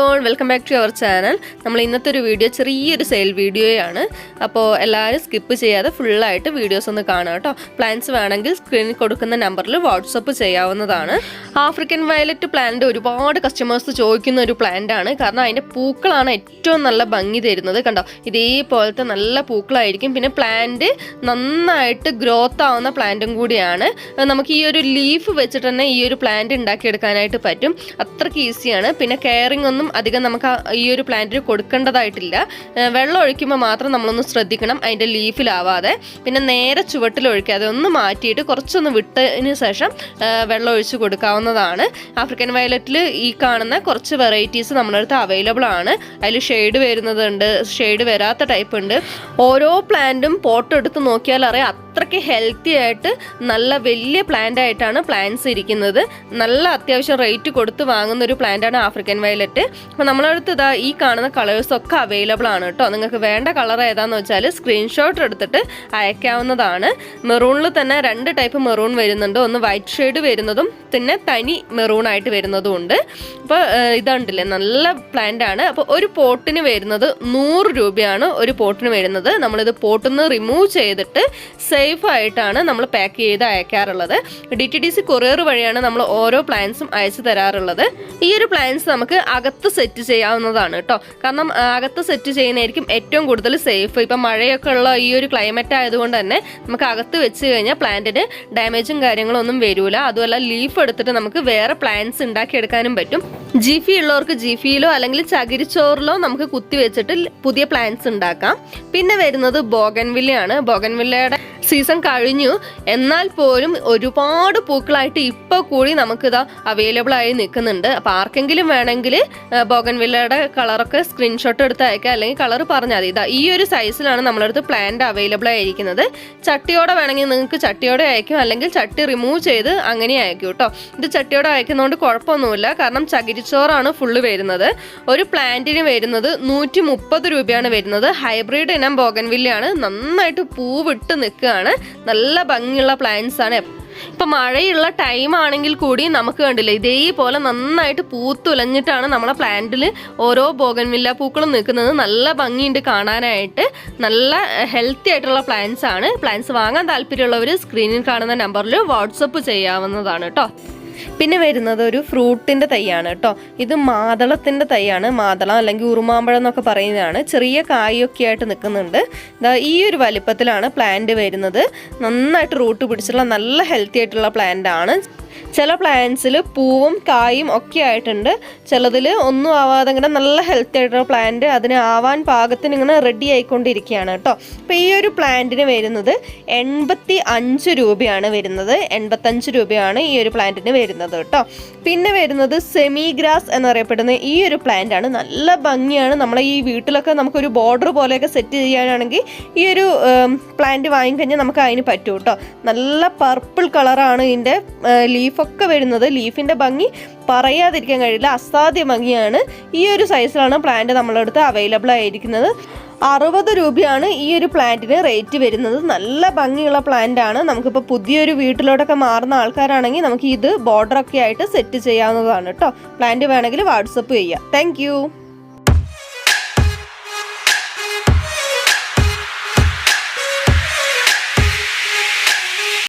All welcome back to our channel നമ്മൾ ഇന്നത്തെ ഒരു വീഡിയോ ചെറിയൊരു സെയിൽ വീഡിയോയാണ് അപ്പോൾ എല്ലാവരും സ്കിപ്പ് ചെയ്യാതെ ഫുള്ളായിട്ട് വീഡിയോസ് ഒന്ന് കാണാം കേട്ടോ. പ്ലാന്റ്സ് വേണമെങ്കിൽ സ്ക്രീനിൽ കൊടുക്കുന്ന നമ്പറിൽ വാട്സപ്പ് ചെയ്യാവുന്നതാണ്. ആഫ്രിക്കൻ വയലറ്റ് പ്ലാന്റ് ഒരുപാട് കസ്റ്റമേഴ്സ് ചോദിക്കുന്ന ഒരു പ്ലാന്റ് ആണ്. കാരണം അതിന്റെ പൂക്കളാണ് ഏറ്റവും നല്ല ഭംഗി തരുന്നത് കണ്ടോ? ഇതേപോലത്തെ നല്ല പൂക്കളായിരിക്കും. പിന്നെ പ്ലാന്റ് നന്നായിട്ട് ഗ്രോത്ത് ആവുന്ന പ്ലാന്റും കൂടിയാണ്. നമുക്ക് ഈ ഒരു ലീഫ് വെച്ചിട്ട് തന്നെ ഈ ഒരു പ്ലാന്റ് ഉണ്ടാക്കിയെടുക്കാനായിട്ട് പറ്റും. അത്രയ്ക്ക് ഈസിയാണ് പിന്നെ കെയറിങ് ഒന്നും അധികം നമുക്ക് ഈ ഒരു പ്ലാന്റിന് കൊടുക്കേണ്ടതായിട്ടില്ല. വെള്ളം ഒഴിക്കുമ്പോൾ മാത്രം നമ്മളൊന്ന് ശ്രദ്ധിക്കണം അതിന്റെ ലീഫിലാവാതെ പിന്നെ നേരെ ചുവട്ടിൽ ഒഴിക്കാതെ ഒന്ന് മാറ്റിയിട്ട് കുറച്ചൊന്ന് വിട്ടതിന് ശേഷം വെള്ളം ഒഴിച്ച് കൊടുക്കാവുന്നതാണ്. ആഫ്രിക്കൻ വയലറ്റിൽ ഈ കാണുന്ന കുറച്ച് വെറൈറ്റീസ് നമ്മുടെ അടുത്ത് അവൈലബിൾ ആണ്. അതിൽ ഷെയ്ഡ് വരുന്നതുണ്ട് ഷെയ്ഡ് വരാത്ത ടൈപ്പ് ഉണ്ട്. ഓരോ പ്ലാന്റും പോട്ട് എടുത്ത് നോക്കിയാൽ അറിയാം അത്രയ്ക്ക് ഹെൽത്തി ആയിട്ട് നല്ല വലിയ പ്ലാന്റ് ആയിട്ടാണ് പ്ലാന്റ്സ് ഇരിക്കുന്നത്. നല്ല അത്യാവശ്യം റേറ്റ് കൊടുത്ത് വാങ്ങുന്ന ഒരു പ്ലാന്റാണ് ആഫ്രിക്കൻ വയലറ്റ്. അപ്പോൾ നമ്മളടുത്ത് ഇതാ ഈ കാണുന്ന കളേഴ്സൊക്കെ അവൈലബിൾ ആണ് കേട്ടോ. നിങ്ങൾക്ക് വേണ്ട കളർ ഏതാന്ന് വെച്ചാൽ സ്ക്രീൻഷോട്ട് എടുത്തിട്ട് അയക്കാവുന്നതാണ്. മെറൂണിൽ തന്നെ രണ്ട് ടൈപ്പ് മെറൂൺ വരുന്നുണ്ട്. ഒന്ന് വൈറ്റ് ഷെയ്ഡ് വരുന്നതും പിന്നെ തനി മെറൂൺ ആയിട്ട് വരുന്നതും ഉണ്ട്. അപ്പോൾ ഇതുണ്ടല്ലേ നല്ല പ്ലാന്റ് ആണ്. അപ്പോൾ ഒരു പോട്ടിന് വരുന്നത് നൂറ് രൂപയാണ് ഒരു പോട്ടിന് വരുന്നത്. നമ്മളിത് പോട്ടിൽ നിന്ന് റിമൂവ് ചെയ്തിട്ട് സേഫ് ആയിട്ടാണ് നമ്മൾ പാക്ക് ചെയ്ത് അയക്കാറുള്ളത്. D T D C courier വഴിയാണ് നമ്മൾ ഓരോ പ്ലാൻസും അയച്ചു തരാറുള്ളത്. ഈ ഒരു പ്ലാൻസ് നമുക്ക് അകത്ത് സെറ്റ് ചെയ്യാവുന്നതാണ് കേട്ടോ. കാരണം അകത്ത് സെറ്റ് ചെയ്യുന്നതായിരിക്കും ഏറ്റവും കൂടുതൽ സേഫ് ഇപ്പം മഴയൊക്കെ ഉള്ള ഈ ഒരു ക്ലൈമറ്റ് ആയതുകൊണ്ട് തന്നെ നമുക്ക് അകത്ത് വെച്ച് കഴിഞ്ഞാൽ പ്ലാന്റിന് ഡാമേജും കാര്യങ്ങളും ഒന്നും വരൂല. അതുമല്ല ലീഫ് എടുത്തിട്ട് നമുക്ക് വേറെ പ്ലാന്റ്സ് ഉണ്ടാക്കിയെടുക്കാനും പറ്റും. ജിഫി ഉള്ളവർക്ക് ജിഫിയിലോ അല്ലെങ്കിൽ ചകിരിച്ചോറിലോ നമുക്ക് കുത്തി വെച്ചിട്ട് പുതിയ പ്ലാന്റ്സ് ഉണ്ടാക്കാം. പിന്നെ വരുന്നത് ബോഗൻവില്ലയാണ്. ബോഗൻവില്ലയുടെ സീസൺ കഴിഞ്ഞു. എന്നാൽ പോലും ഒരുപാട് പൂക്കളായിട്ട് ഇപ്പോൾ കൂടി നമുക്കിതാ അവൈലബിൾ ആയി നിൽക്കുന്നുണ്ട്. അപ്പോൾ ആർക്കെങ്കിലും വേണമെങ്കിൽ ബോഗൻവില്ലയുടെ കളറൊക്കെ സ്ക്രീൻഷോട്ട് എടുത്ത് അയക്കാം. അല്ലെങ്കിൽ കളർ പറഞ്ഞാൽ മതി. ഇതാ ഈ ഒരു സൈസിലാണ് നമ്മളടുത്ത് പ്ലാന്റ് അവൈലബിൾ ആയിരിക്കുന്നത്. ചട്ടിയോടെ വേണമെങ്കിൽ നിങ്ങൾക്ക് ചട്ടിയോടെ അയക്കും അല്ലെങ്കിൽ ചട്ടി റിമൂവ് ചെയ്ത് അങ്ങനെ അയക്കും കേട്ടോ. ഇത് ചട്ടിയോടെ അയക്കുന്നതുകൊണ്ട് കുഴപ്പമൊന്നുമില്ല. കാരണം ചകിരിച്ചോറാണ് ഫുള്ള് വരുന്നത്. ഒരു പ്ലാന്റിന് വരുന്നത് നൂറ്റി രൂപയാണ് വരുന്നത്. ഹൈബ്രിഡ് ഇനം ബോഗൻവില്ലയാണ്. നന്നായിട്ട് പൂവിട്ട് നിൽക്കുകയാണ്. നല്ല ഭംഗിയുള്ള പ്ലാന്റ്സ് ആണ്. ഇപ്പൊ മഴയുള്ള ടൈം ആണെങ്കിൽ കൂടി നമുക്ക് കണ്ടില്ല ഇതേപോലെ നന്നായിട്ട് പൂത്തുലഞ്ഞിട്ടാണ് നമ്മളെ പ്ലാന്റിൽ ഓരോ ബോഗൻവില്ല പൂക്കളും നിൽക്കുന്നത്. നല്ല ഭംഗിയുണ്ട് കാണാനായിട്ട്. നല്ല ഹെൽത്തി ആയിട്ടുള്ള പ്ലാന്റ്സ് ആണ്. പ്ലാന്റ്സ് വാങ്ങാൻ താല്പര്യമുള്ളവർ സ്ക്രീനിൽ കാണുന്ന നമ്പറിൽ വാട്സപ്പ് ചെയ്യാവുന്നതാണ് കേട്ടോ പിന്നെ വരുന്നത് ഒരു ഫ്രൂട്ടിന്റെ തൈയാണ് കേട്ടോ. ഇത് മാതളത്തിന്റെ തൈയാണ്. മാതളം അല്ലെങ്കിൽ ഉറുമാമ്പഴം എന്നൊക്കെ പറയുന്നതാണ്. ചെറിയ കായൊക്കെ ആയിട്ട് നിൽക്കുന്നുണ്ട്. ഈ ഒരു വലിപ്പത്തിലാണ് പ്ലാന്റ് വരുന്നത്. നന്നായിട്ട് റൂട്ട് പിടിച്ചിട്ടുള്ള നല്ല ഹെൽത്തി ആയിട്ടുള്ള പ്ലാന്റ് ആണ്. ചില പ്ലാന്റ്സിൽ പൂവും കായും ഒക്കെ ആയിട്ടുണ്ട്. ചിലതിൽ ഒന്നും ആവാതെ ഇങ്ങനെ നല്ല ഹെൽത്തി ആയിട്ടുള്ള പ്ലാന്റ് അതിന് ആവാൻ പാകത്തിന് ഇങ്ങനെ റെഡി ആയിക്കൊണ്ടിരിക്കുകയാണ് കേട്ടോ. അപ്പോൾ ഈ ഒരു പ്ലാന്റിന് വരുന്നത് എൺപത്തി അഞ്ച് രൂപയാണ് വരുന്നത്. എൺപത്തഞ്ച് രൂപയാണ് ഈ ഒരു പ്ലാന്റിന് വരുന്നത് കേട്ടോ. പിന്നെ വരുന്നത് സെമി ഗ്രാസ് എന്നറിയപ്പെടുന്ന ഈ ഒരു പ്ലാന്റ് ആണ്. നല്ല ഭംഗിയാണ്. നമ്മളെ ഈ വീട്ടിലൊക്കെ നമുക്കൊരു ബോർഡർ പോലെയൊക്കെ സെറ്റ് ചെയ്യാനാണെങ്കിൽ ഈ ഒരു പ്ലാന്റ് വാങ്ങിക്കഴിഞ്ഞാൽ നമുക്ക് അതിന് പറ്റും കേട്ടോ. നല്ല പർപ്പിൾ കളറാണ് ഇതിന്റെ ലീഫൊക്കെ വരുന്നത് ലീഫിന്റെ ഭംഗി പറയാതിരിക്കാൻ കഴിയില്ല. അസാധ്യ ഭംഗിയാണ്. ഈ ഒരു സൈസിലാണ് പ്ലാന്റ് നമ്മളെ അടുത്ത് അവൈലബിൾ ആയിരിക്കുന്നത്. അറുപത് രൂപയാണ് ഈ ഒരു പ്ലാന്റിന് റേറ്റ് വരുന്നത്. നല്ല ഭംഗിയുള്ള പ്ലാന്റ് ആണ്. നമുക്കിപ്പോൾ പുതിയൊരു വീട്ടിലോട്ടൊക്കെ മാറുന്ന ആൾക്കാരാണെങ്കിൽ നമുക്ക് ഇത് ബോർഡറൊക്കെ ആയിട്ട് സെറ്റ് ചെയ്യാവുന്നതാണ് കേട്ടോ പ്ലാന്റ് വേണമെങ്കിൽ വാട്സപ്പ് ചെയ്യാം. താങ്ക്